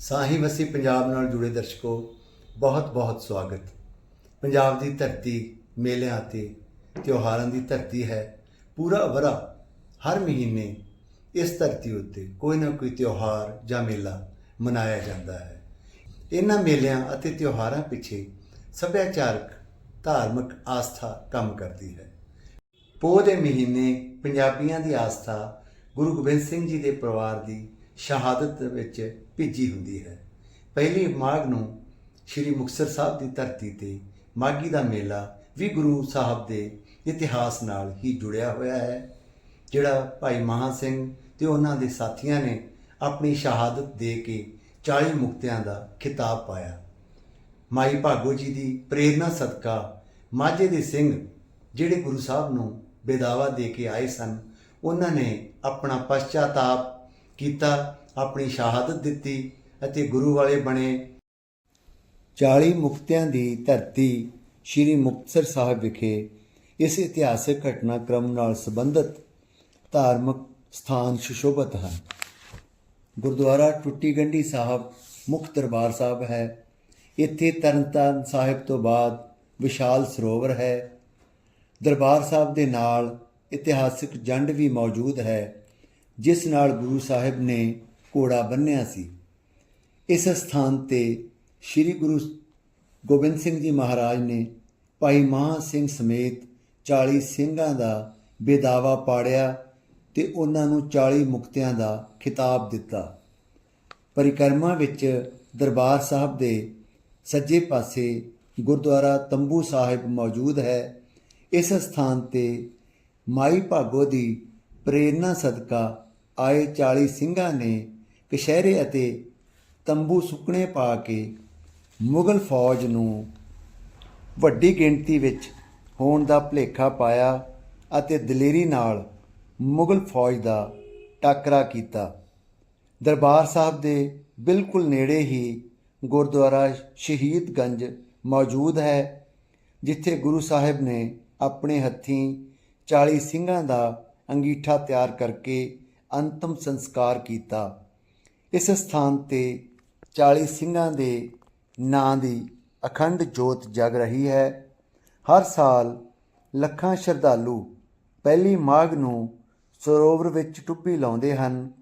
ਸਾਹੀ ਵਸੀ ਪੰਜਾਬ ਨਾਲ ਜੁੜੇ ਦਰਸ਼ਕੋ, ਬਹੁਤ ਬਹੁਤ ਸਵਾਗਤ। ਪੰਜਾਬ ਦੀ ਧਰਤੀ, ਮੇਲਿਆਂ ਤੇ ਤਿਉਹਾਰਾਂ ਦੀ ਧਰਤੀ ਹੈ, ਪੂਰਾ ਵਰਾ ਹਰ ਮਹੀਨੇ ਇਸ ਧਰਤੀ ਉੱਤੇ ਕੋਈ ਨਾ ਕੋਈ ਤਿਉਹਾਰ ਜਾਂ ਮੇਲਾ ਮਨਾਇਆ ਜਾਂਦਾ ਹੈ। ਇਹਨਾਂ ਮੇਲਿਆਂ ਅਤੇ ਤਿਉਹਾਰਾਂ ਪਿੱਛੇ ਸੱਭਿਆਚਾਰਕ, ਧਾਰਮਿਕ ਆਸਥਾ ਕੰਮ ਕਰਦੀ ਹੈ। ਪੋਹ ਦੇ ਮਹੀਨੇ ਪੰਜਾਬੀਆਂ ਦੀ ਆਸਥਾ ਗੁਰੂ ਗੋਬਿੰਦ ਸਿੰਘ ਜੀ ਦੇ ਪਰਿਵਾਰ ਦੀ ਸ਼ਹਾਦਤ ਵਿੱਚ ਭਿੱਜੀ ਹੁੰਦੀ ਹੈ। ਪਹਿਲੀ ਮਾਘ ਨੂੰ ਸ੍ਰੀ ਮੁਕਤਸਰ ਸਾਹਿਬ ਦੀ ਧਰਤੀ ਤੇ ਮਾਘੀ ਦਾ ਮੇਲਾ ਵੀ ਗੁਰੂ ਸਾਹਿਬ ਦੇ ਇਤਿਹਾਸ ਨਾਲ ਹੀ ਜੁੜਿਆ ਹੋਇਆ ਹੈ, ਜਿਹੜਾ ਭਾਈ ਮਹਾ ਸਿੰਘ ਤੇ ਉਹਨਾਂ ਦੇ ਸਾਥੀਆਂ ਨੇ ਆਪਣੀ ਸ਼ਹਾਦਤ ਦੇ ਕੇ 40 ਮੁਕਤਿਆਂ ਦਾ ਖਿਤਾਬ ਪਾਇਆ। ਮਾਈ ਭਾਗੋ ਜੀ ਦੀ ਪ੍ਰੇਰਣਾ ਸਦਕਾ ਮਾਝੇ ਦੇ ਸਿੰਘ ਜਿਹੜੇ ਗੁਰੂ ਸਾਹਿਬ ਨੂੰ ਬੇਦਾਵਾ ਦੇ ਕੇ ਆਏ ਸਨ, ਉਹਨਾਂ ਨੇ ਆਪਣਾ ਪਛਤਾਤਾਪ ਕੀਤਾ, ਆਪਣੀ ਸ਼ਹਾਦਤ ਦਿੱਤੀ ਅਤੇ ਗੁਰੂ ਵਾਲੇ ਬਣੇ। 40 ਮੁਕਤਿਆਂ ਦੀ ਧਰਤੀ ਸ੍ਰੀ ਮੁਕਤਸਰ ਸਾਹਿਬ ਵਿਖੇ ਇਸ ਇਤਿਹਾਸਕ ਘਟਨਾਕ੍ਰਮ ਨਾਲ ਸੰਬੰਧਿਤ ਧਾਰਮਿਕ ਸਥਾਨ ਸੁਸ਼ੋਭਿਤ ਹਨ। ਗੁਰਦੁਆਰਾ ਟੁੱਟੀ ਗੰਢੀ ਸਾਹਿਬ, ਮੁੱਖ ਦਰਬਾਰ ਸਾਹਿਬ ਹੈ। ਇੱਥੇ ਤਰਨਤਾਰਨ ਸਾਹਿਬ ਤੋਂ ਬਾਅਦ ਵਿਸ਼ਾਲ ਸਰੋਵਰ ਹੈ। ਦਰਬਾਰ ਸਾਹਿਬ ਦੇ ਨਾਲ ਇਤਿਹਾਸਿਕ ਜੰਡ ਵੀ ਮੌਜੂਦ ਹੈ। ਜਿਸ ਨਾਲ ਗੁਰੂ ਸਾਹਿਬ ਨੇ ਘੋੜਾ ਬੰਨਿਆ ਸੀ। ਇਸ ਸਥਾਨ ਤੇ ਸ੍ਰੀ ਗੁਰੂ ਗੋਬਿੰਦ ਸਿੰਘ ਜੀ ਮਹਾਰਾਜ ਨੇ ਭਾਈ ਮਹਾਂ ਸਿੰਘ ਸਮੇਤ 40 ਸਿੰਘਾਂ ਦਾ ਬੇਦਾਵਾ ਪਾੜਿਆ ਤੇ ਉਹਨਾਂ ਨੂੰ 40 ਮੁਕਤਿਆਂ ਦਾ ਖਿਤਾਬ ਦਿੱਤਾ। ਪਰਿਕਰਮਾ ਵਿੱਚ ਦਰਬਾਰ ਸਾਹਿਬ ਦੇ ਸੱਜੇ ਪਾਸੇ ਗੁਰਦੁਆਰਾ ਤੰਬੂ ਸਾਹਿਬ ਮੌਜੂਦ ਹੈ। ਇਸ ਸਥਾਨ ਤੇ ਮਾਈ ਭਾਗੋ ਦੀ ਪ੍ਰੇਰਣਾ ਸਦਕਾ ਆਏ 40 ਸਿੰਘਾਂ ਨੇ ਕਸ਼ਹਿਰੇ ਅਤੇ ਤੰਬੂ ਸੁੱਕਣੇ ਪਾ ਕੇ ਮੁਗਲ ਫੌਜ ਨੂੰ ਵੱਡੀ ਗਿਣਤੀ ਵਿੱਚ ਹੋਣ ਦਾ ਭਲੇਖਾ ਪਾਇਆ ਅਤੇ ਦਲੇਰੀ ਨਾਲ ਮੁਗਲ ਫੌਜ ਦਾ ਟਾਕਰਾ ਕੀਤਾ। ਦਰਬਾਰ ਸਾਹਿਬ ਦੇ ਬਿਲਕੁਲ ਨੇੜੇ ਹੀ ਗੁਰਦੁਆਰਾ ਸ਼ਹੀਦਗੰਜ ਮੌਜੂਦ ਹੈ, ਜਿੱਥੇ ਗੁਰੂ ਸਾਹਿਬ ਨੇ ਆਪਣੇ ਹੱਥੀਂ 40 ਸਿੰਘਾਂ ਦਾ ਅੰਗੀਠਾ ਤਿਆਰ ਕਰਕੇ ਅੰਤਮ ਸੰਸਕਾਰ ਕੀਤਾ। ਇਸ ਸਥਾਨ ਤੇ 40 ਸਿੰਘਾਂ ਦੇ ਨਾਂ ਦੀ ਅਖੰਡ ਜੋਤ ਜਗ ਰਹੀ ਹੈ। ਹਰ ਸਾਲ ਲੱਖਾਂ ਸ਼ਰਧਾਲੂ ਪਹਿਲੀ ਮਾਘ ਨੂੰ ਸਰੋਵਰ ਵਿੱਚ ਟੁੱਪੀ ਲਾਉਂਦੇ ਹਨ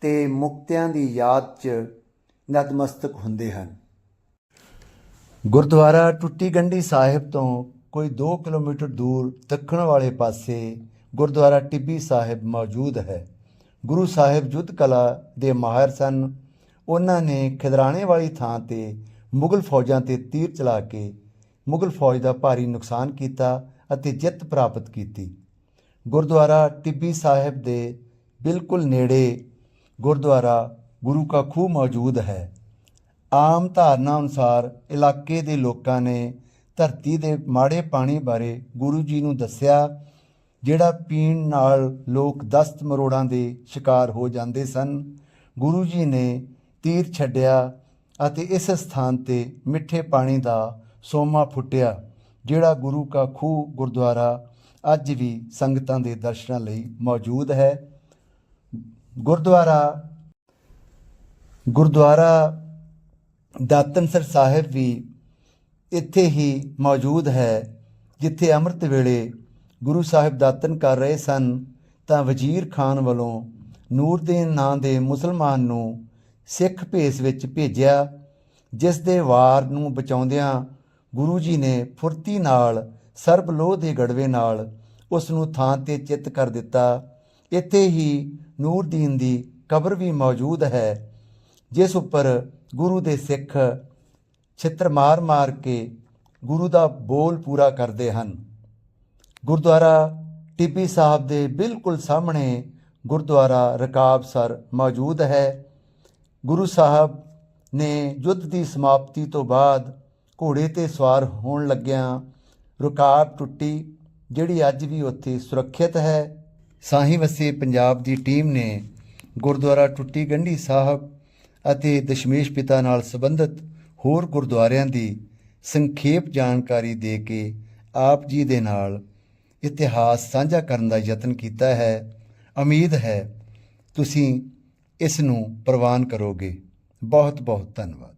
ਤੇ ਮੁਕਤਿਆਂ ਦੀ ਯਾਦ 'ਚ ਨਤਮਸਤਕ ਹੁੰਦੇ ਹਨ। ਗੁਰਦੁਆਰਾ ਟੁੱਟੀ ਗੰਢੀ ਸਾਹਿਬ ਤੋਂ ਕੋਈ 2 ਕਿਲੋਮੀਟਰ ਦੂਰ ਦੱਖਣ ਵਾਲੇ ਪਾਸੇ ਗੁਰਦੁਆਰਾ ਟਿੱਬੀ ਸਾਹਿਬ ਮੌਜੂਦ ਹੈ। ਗੁਰੂ ਸਾਹਿਬ ਯੁੱਧ ਕਲਾ ਦੇ ਮਾਹਿਰ ਸਨ। ਉਹਨਾਂ ਨੇ ਖਿਦਰਾਣੇ ਵਾਲੀ ਥਾਂ ਤੇ ਮੁਗਲ ਫੌਜਾਂ ਤੇ ਤੀਰ ਚਲਾ ਕੇ ਮੁਗਲ ਫੌਜ ਦਾ ਭਾਰੀ ਨੁਕਸਾਨ ਕੀਤਾ ਅਤੇ ਜਿੱਤ ਪ੍ਰਾਪਤ ਕੀਤੀ। ਗੁਰਦੁਆਰਾ ਟਿੱਬੀ ਸਾਹਿਬ ਦੇ ਬਿਲਕੁਲ ਨੇੜੇ ਗੁਰਦੁਆਰਾ ਗੁਰੂ ਕਾ ਖੂਹ ਮੌਜੂਦ ਹੈ। ਆਮ ਧਾਰਨਾ ਅਨੁਸਾਰ ਇਲਾਕੇ ਦੇ ਲੋਕਾਂ ਨੇ ਧਰਤੀ ਦੇ ਮਾੜੇ ਪਾਣੀ ਬਾਰੇ ਗੁਰੂ ਜੀ ਨੂੰ ਦੱਸਿਆ ਜਿਹੜਾ ਪੀਣ ਨਾਲ ਲੋਕ ਦਸਤ ਮਰੋੜਾਂ ਦੇ ਸ਼ਿਕਾਰ ਹੋ ਜਾਂਦੇ ਸਨ, ਗੁਰੂ ਜੀ ਨੇ ਤੀਰ ਛੱਡਿਆ ਅਤੇ ਇਸ ਸਥਾਨ ਤੇ ਮਿੱਠੇ ਪਾਣੀ ਦਾ ਸੋਮਾ ਫੁੱਟਿਆ, ਜਿਹੜਾ ਗੁਰੂ ਕਾ ਖੂਹ ਗੁਰਦੁਆਰਾ ਅੱਜ ਵੀ ਸੰਗਤਾਂ ਦੇ ਦਰਸ਼ਨਾਂ ਲਈ ਮੌਜੂਦ ਹੈ। ਗੁਰਦੁਆਰਾ ਗੁਰਦੁਆਰਾ ਦਾਤਨਸਰ ਸਾਹਿਬ ਵੀ ਇੱਥੇ ਹੀ ਮੌਜੂਦ ਹੈ, ਜਿੱਥੇ ਅੰਮ੍ਰਿਤ ਵੇਲੇ ਗੁਰੂ ਸਾਹਿਬ ਦਾਤਨ ਕਰ ਰਹੇ ਸਨ, ਤਾਂ ਵਜ਼ੀਰ ਖਾਨ ਵੱਲੋਂ ਨੂਰਦੀਨ ਨਾਂ ਦੇ ਮੁਸਲਮਾਨ ਨੂੰ ਸਿੱਖ ਭੇਸ ਵਿੱਚ ਭੇਜਿਆ, ਜਿਸ ਦੇ ਵਾਰ ਨੂੰ ਬਚਾਉਂਦਿਆਂ ਗੁਰੂ ਜੀ ਨੇ ਫੁਰਤੀ ਨਾਲ ਸਰਬ ਲੋਹ ਦੇ ਗੜਵੇ ਨਾਲ ਉਸ ਨੂੰ ਥਾਂ ਤੇ ਚਿੱਤ ਕਰ ਦਿੱਤਾ। ਇੱਥੇ ਹੀ ਨੂਰਦੀਨ ਦੀ ਕਬਰ ਵੀ ਮੌਜੂਦ ਹੈ, ਜਿਸ ਉੱਪਰ ਗੁਰੂ ਦੇ ਸਿੱਖ ਛਿੱਤਰ ਮਾਰ-ਮਾਰ ਕੇ ਗੁਰੂ ਦਾ ਬੋਲ ਪੂਰਾ ਕਰਦੇ ਹਨ। ਗੁਰਦੁਆਰਾ ਟਿੱਬੀ ਸਾਹਿਬ ਦੇ ਬਿਲਕੁਲ ਸਾਹਮਣੇ ਗੁਰਦੁਆਰਾ ਰਕਾਬਸਰ ਮੌਜੂਦ ਹੈ। ਗੁਰੂ ਸਾਹਿਬ ਨੇ ਯੁੱਧ ਦੀ ਸਮਾਪਤੀ ਤੋਂ ਬਾਅਦ ਘੋੜੇ ਤੇ ਸਵਾਰ ਹੋਣ ਲੱਗਿਆਂ ਰੁਕਾਬ ਟੁੱਟੀ, ਜਿਹੜੀ ਅੱਜ ਵੀ ਉੱਥੇ ਸੁਰੱਖਿਅਤ ਹੈ। ਸਾਹੀ ਵਸੇ ਪੰਜਾਬ ਦੀ ਟੀਮ ਨੇ ਗੁਰਦੁਆਰਾ ਟੁੱਟੀ ਗੰਢੀ ਸਾਹਿਬ ਅਤੇ ਦਸ਼ਮੇਸ਼ ਪਿਤਾ ਨਾਲ ਸੰਬੰਧਿਤ ਹੋਰ ਗੁਰਦੁਆਰਿਆਂ ਦੀ ਸੰਖੇਪ ਜਾਣਕਾਰੀ ਦੇ ਕੇ ਆਪ ਜੀ ਦੇ ਨਾਲ ਇਤਿਹਾਸ ਸਾਂਝਾ ਕਰਨ ਦਾ ਯਤਨ ਕੀਤਾ ਹੈ। ਉਮੀਦ ਹੈ ਤੁਸੀਂ ਇਸ ਨੂੰ ਪ੍ਰਵਾਨ ਕਰੋਗੇ। ਬਹੁਤ ਬਹੁਤ ਧੰਨਵਾਦ।